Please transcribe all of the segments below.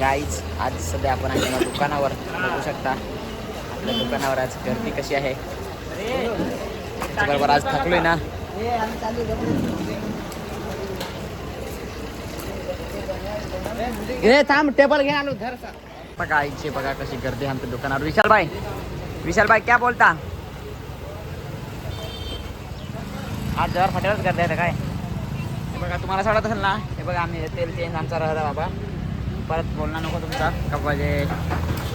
गाईच आज सध्या आपण आहे दुकानावर. बघू शकता. आपल्या दुकानावर आज गर्दी कशी आहे. बरोबर आज थकलोय ना. घे थांब टेबल घे आलो धर. बघा आईची बघा कशी गर्दी आहे आमच्या दुकानावर. विशाल भाई विशाल भाई क्या बोलता? आज जवळ फाट्यावरच गर्दी आहे काय? हे बघा तुम्हाला वाटत असेल ना? हे बघा आम्ही तेल चेंज आमचा राहिला बाबा. परत बोलणार नको तुमचा. का पाहिजे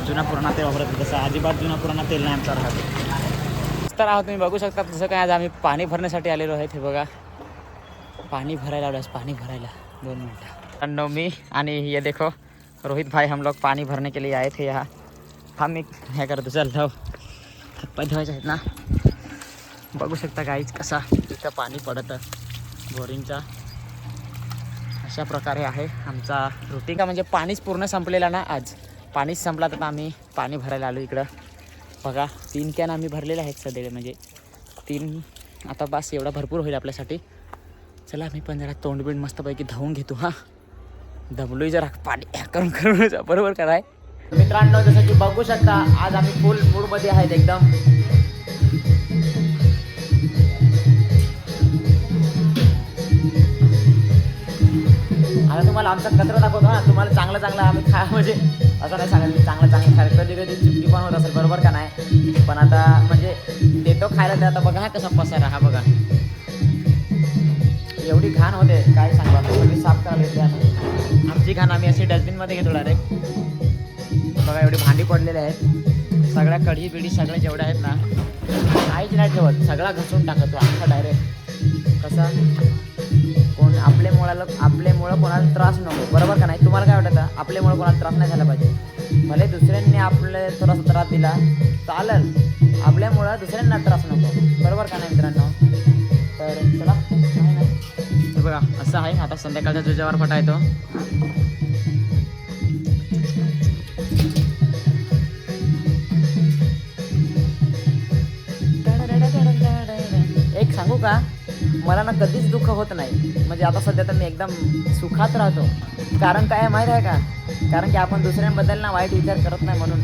जुना पुराणा तेल वापरत तसं. अजिबात जुना पुराणा तेल नाही आमचा राहत तर आहोत तुम्ही. बघू शकता जसं काय आज आम्ही पाणी भरण्यासाठी आलेलो आहेत हे बघा. पाणी भरायला आलो पाणी भरायला. दोन मिनटं. मी आणि ये देखो रोहित भाई हम लोग पाणी भरने के लिए आए थे यहाँ. हा मी हे करतो चल धाव हातपाय धुवायचे आहेत ना. बघू शकता गाईच कसा तिथं पाणी पडतं. बोरिंगचा. अशा प्रकारे आहे आमचा रुटीन. का म्हणजे पाणीच पूर्ण संपलेला ना आज? पाणीच संपला तर आम्ही पाणी भरायला आलो इकडं. बघा तीन कॅन आम्ही भरलेले आहेत सध्या म्हणजे तीन आता बस एवढा भरपूर होईल आपल्यासाठी. चला आम्ही पण जरा तोंडबिंड मस्तपैकी धावून घेतो हां. दमलोय जरा पाणी. करून करून बरोबर कराय मित्रांनो जसं की बघू शकता आज आम्ही फुल मूडमध्ये आहेत एकदम. तुम्हाला आमचा कचरा दाखवतो ना तुम्हाला चांगलं चांगलं आम्ही खा म्हणजे असं नाही सांगायचं की चांगलं चांगलं खायला कधी कधी चुकी पण होत असेल बरोबर का नाही? पण आता म्हणजे देतो खायला तर आता बघा हा कसा पसारा हा बघा. एवढी घाण होते काय सांगा सगळी साफ करायला येते आमची घाण आम्ही अशी डस्टबिनमध्ये घेतो डायरेक्ट बघा एवढी भांडी पडलेली आहेत. सगळ्या कढी बिडी सगळ्या जेवढ्या आहेत ना काहीच नाही ठेवत. सगळा घसून टाकतो आमचा डायरेक्ट कसा? आपल्यामुळं आपल्यामुळं कोणाला त्रास नको. बरोबर का नाही? तुम्हाला काय वाटतं? आपल्यामुळं कोणाला त्रास नाही झाला पाहिजे. भले दुसऱ्यांनी आपले थोडासा त्रास दिला चालेल. आपल्यामुळं दुसऱ्यांना त्रास नको. बरोबर का नाही मित्रांनो? तर चला हे बघा असं आहे. आता संध्याकाळचा तुझ्यावर फटा येतो. एक सांगू का? मला ना कधीच दुःख होत नाही. म्हणजे आता सध्या तर मी एकदम सुखात राहतो. कारण काय आहे माहीत आहे का? कारण की आपण दुसऱ्यांबद्दल ना वाईट विचार करत नाही म्हणून.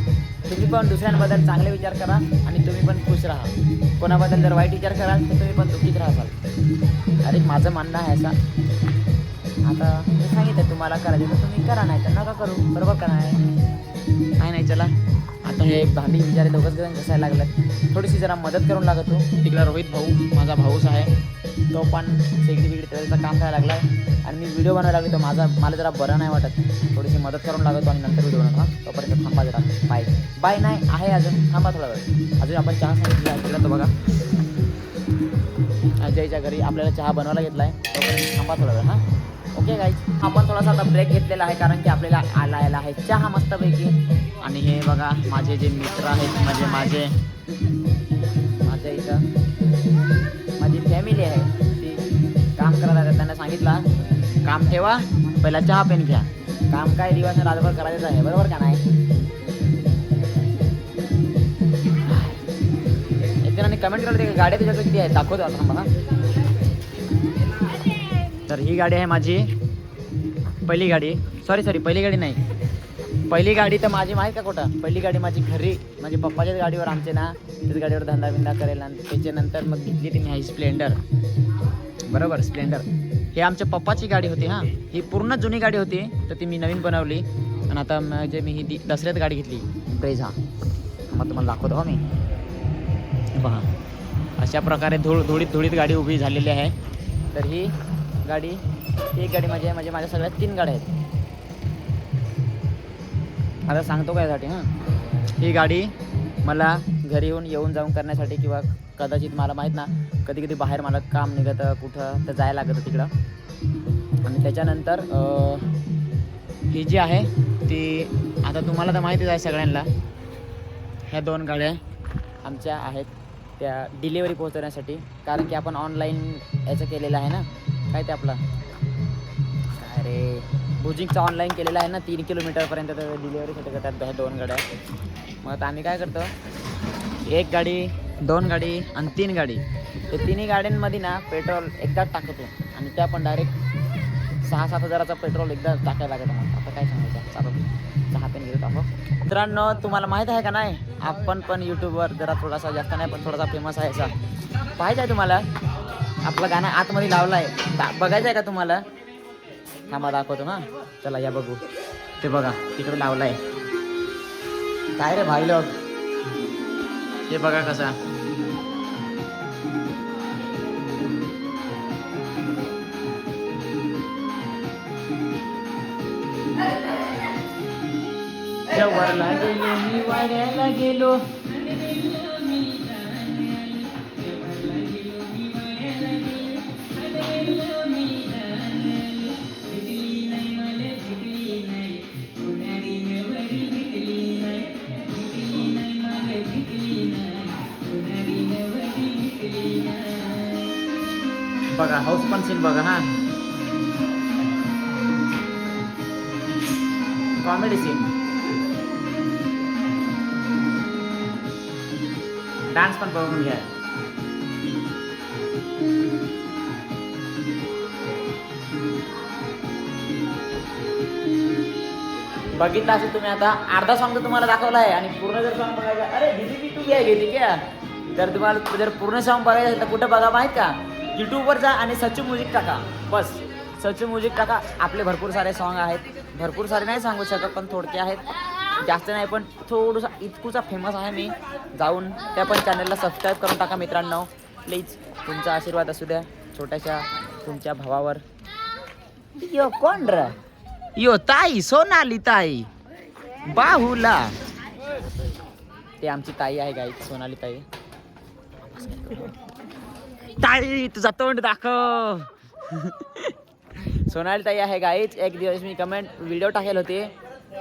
तुम्ही पण दुसऱ्यांबद्दल चांगले विचार करा आणि तुम्ही पण खुश राहा. कोणाबद्दल जर वाईट विचार कराल तर तुम्ही पण दुःखीत राहाल. अरे माझं म्हणणं आहे असं. आता मी सांगितलं तुम्हाला करायचं तर तुम्ही करा नाही तर नका करू. बरोबर करा नाही? नाही नाही चला. आता हे भांडी विचारे दोघंच जण घसायला लागलं थोडीशी जरा मदत करून लागतो. तिकडला रोहित भाऊ माझा भाऊच आहे. तो पण शेगडी बिगडी त्याचं काम करायला लागला आहे आणि मी व्हिडिओ बनवायला लागलो तर माझा मला जरा बरं नाही वाटत. थोडीशी मदत करून लागतो आणि नंतर व्हिडिओ बनवला तोपर्यंत थांबा जरा. बाय बाय नाही आहे अजून. थांबा थोडा वेळ. अजून आपण चहा सांगितला केला तो बघा. अजयच्या घरी आपल्याला चहा बनवायला घेतला आहे तोपर्यंत थांबा थोडा वेळ हां. ओके गाईज आपण थोडासा आता ब्रेक घेतलेला आहे कारण की आपल्याला आला यायला आहे. चहा मस्तपैकी. आणि हे बघा माझे जे मित्र आहेत म्हणजे माझे माझ्या इथं. फॅमिली आहे. ती काम करत आहे त्यांना सांगितलं. काम ठेवा पहिला चहा पेन घ्या. काम काय दिवस रातभर करायचं आहे बरोबर का नाही? एकजणांनी कमेंट करते की गाड्या तुझ्याकडे किती आहेत दाखवतो आता मला तर ही गाडी आहे माझी. पहिली गाडी. सॉरी सॉरी पहिली गाडी नाही. पहिली गाडी तर माझी माहीत का कुठं? पहिली गाडी माझी घरी म्हणजे पप्पाच्याच गाडीवर आमचे ना त्याच गाडीवर धंदा बिंदा करेल आणि त्याच्यानंतर मग घेतली ती ही स्प्लेंडर बरोबर स्प्लेंडर हे आमच्या पप्पाची गाडी होती हां ही पूर्ण जुनी गाडी होती तर ती मी नवीन बनवली. आणि आता म्हणजे मी ही दसऱ्यात गाडी घेतली ब्रेझा मग तुम्हाला दाखवतो हो मी. पहा अशा प्रकारे धूळ धुळीत धुळीत गाडी उभी झालेली आहे. तर ही गाडी एक गाडी माझी आहे म्हणजे माझ्या सगळ्या तीन गाड्या आहेत. आता सांगतो काय यासाठी हां? ही गाडी मला घरी येऊन येऊन जाऊन करण्यासाठी किंवा कदाचित मला माहीत ना कधी कधी बाहेर मला काम निघतं कुठं तर जायला लागतं तिकडं. आणि त्याच्यानंतर ही जी आहे ती आता तुम्हाला तर माहितीच आहे सगळ्यांना ह्या दोन गाड्या आमच्या आहेत त्या डिलेवरी पोहोचवण्यासाठी. कारण की आपण ऑनलाईन याचं केलेलं आहे ना काय ते आपलं? अरे बुजिंगचं ऑनलाईन केलेलं आहे ना तीन किलोमीटरपर्यंत तर डिलिव्हरीसाठी करतात ह्या दोन गाड्या. मग आता आम्ही काय करतो एक गाडी दोन गाडी आणि तीन गाडी. ते तिन्ही गाड्यांमध्ये ना पेट्रोल एकदाच टाकतो. आणि त्या पण डायरेक्ट सहा सात हजाराचा पेट्रोल एकदा टाकायला लागत मग आता काय सांगायचं? चालू दाखव मित्रांनो तुम्हाला माहीत आहे का नाही? आपण पण यूट्यूबवर जरा थोडासा जास्त नाही पण थोडासा फेमस आहे असा. पाहायचं आहे तुम्हाला? आपलं गाणं आतमध्ये लावलं आहे बघायचं आहे का तुम्हाला? थांबा दाखवतो ना. चला या बघू. ते बघा तिकडे लावलाय. काय रे भाई लोक? हे बघा कसा. जवळला गेलो मी वाड्याला गेलो. बघा हाऊस पण सीन बघा हा. कॉमेडी सीन डान्स पण बघून घ्या. बघितलं असेल तुम्ही आता अर्धा सॉन्ग तर तुम्हाला दाखवला आहे आणि पूर्ण जर सॉंग बघायचा अरे दिदी बी तू घ्या घेते क्या जर तुम्हाला जर पूर्ण सॉंग बघायचं असेल तर कुठं बघा माहीत का? यूट्यूबवर जा आणि सचिन म्युझिक टाका. बस. सचिन म्युझिक टाका. आपले भरपूर सारे सॉन्ग आहेत. भरपूर सारे नाही सांगू शकत पण थोडके आहेत. जास्त नाही पण थोडंसं इतकूचा फेमस आहे मी. जाऊन त्या पण चॅनलला सबस्क्राईब करून टाका मित्रांनो. प्लीज तुमचा आशीर्वाद असू द्या. छोट्याशा तुमच्या भावावर. यो कोण र? यो ताई सोनाली ताई. बाहुला. ते आमची ताई आहे गाई सोनाली ताई. ताई तुझा तोंड दाखव. सोनाली ताई आहे गाईच एक दिवस मी कमेंट व्हिडिओ टाकेल होते.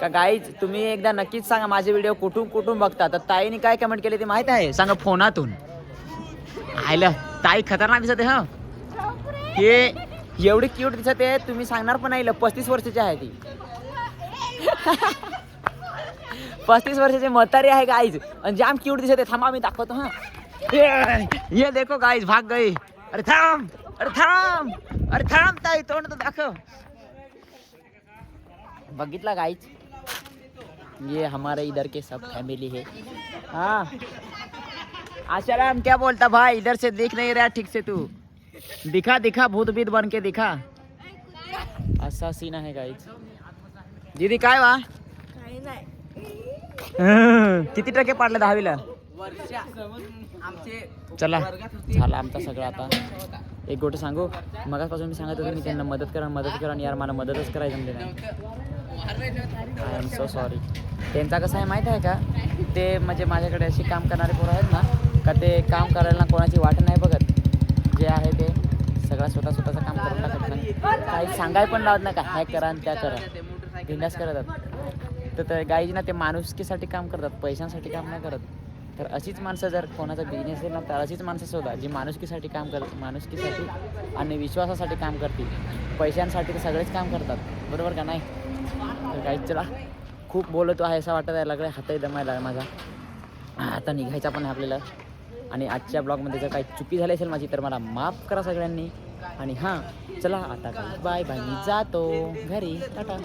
का गाईच तुम्ही एकदा नक्कीच सांगा माझे व्हिडिओ कुठून कुठून बघता? तर ताईने काय कमेंट केली ते माहीत आहे? सांगा फोनातून. आयलं ताई खतरनाक दिसत आहे हा. हे एवढी क्यूट दिसत आहे तुम्ही सांगणार पण नाही पस्तीस वर्षाची आहे ती. पस्तीस वर्षाची म्हातारी आहे गाईज आणि जाम क्यूट दिसत आहे. थांबा मी दाखवतो हां. ये देखो गाईज भाग गई। अरे थांब अरे थांब अरे थांब ताई तोंड तर दाखव। बघितला गाईज ये हमारे इधर के सब फैमिली है। हाँ। आशाराम क्या बोलता भाई? इधर से दिख नहीं रहा ठीक से तू। दिखा दिखा भूत बीत बन के दिखा। असा सीन आहे गाईज दीदी काय वा? किती टक्के पाडले दहावीला? चला झालं आमचा सगळं आता. एक गोष्ट सांगू? मगापासून मी सांगत होतो मी त्यांना मदत करा मदत करा आणि यार मला मदतच करायचं जमले नाही. आय एम सो सॉरी त्यांचा कसं आहे माहीत आहे का? ते म्हणजे माझ्याकडे अशी काम करणारे पोरं आहेत ना का ते काम करायला कोणाची वाट नाही बघत. जे आहे ते सगळं स्वतः स्वतःचं काम करून टाकत नाही. काही सांगाय पण लावत नाही का हॅक करा आणि त्या करा. बिंदास करतात. तर गाईज ना ते माणुसकीसाठी काम करतात पैशांसाठी काम नाही करत. तर अशीच माणसं जर कोणाचा बिझनेस असेल ना तर अशीच माणसं शोधा जी माणुसकीसाठी काम करत माणुसकीसाठी आणि विश्वासासाठी काम करतील. पैशांसाठी तर सगळेच काम करतात. बरोबर का नाही? तर काही चला. खूप बोलतो आहे असं वाटत आहे लागलं हातही दमायला माझा. आता निघायचा पण आहे आपल्याला. आणि आजच्या ब्लॉगमध्ये जर काही चुकी झाली असेल माझी तर मला माफ करा सगळ्यांनी. आणि हां चला आता. Bye bye. मी जातो. घरी. टाटा.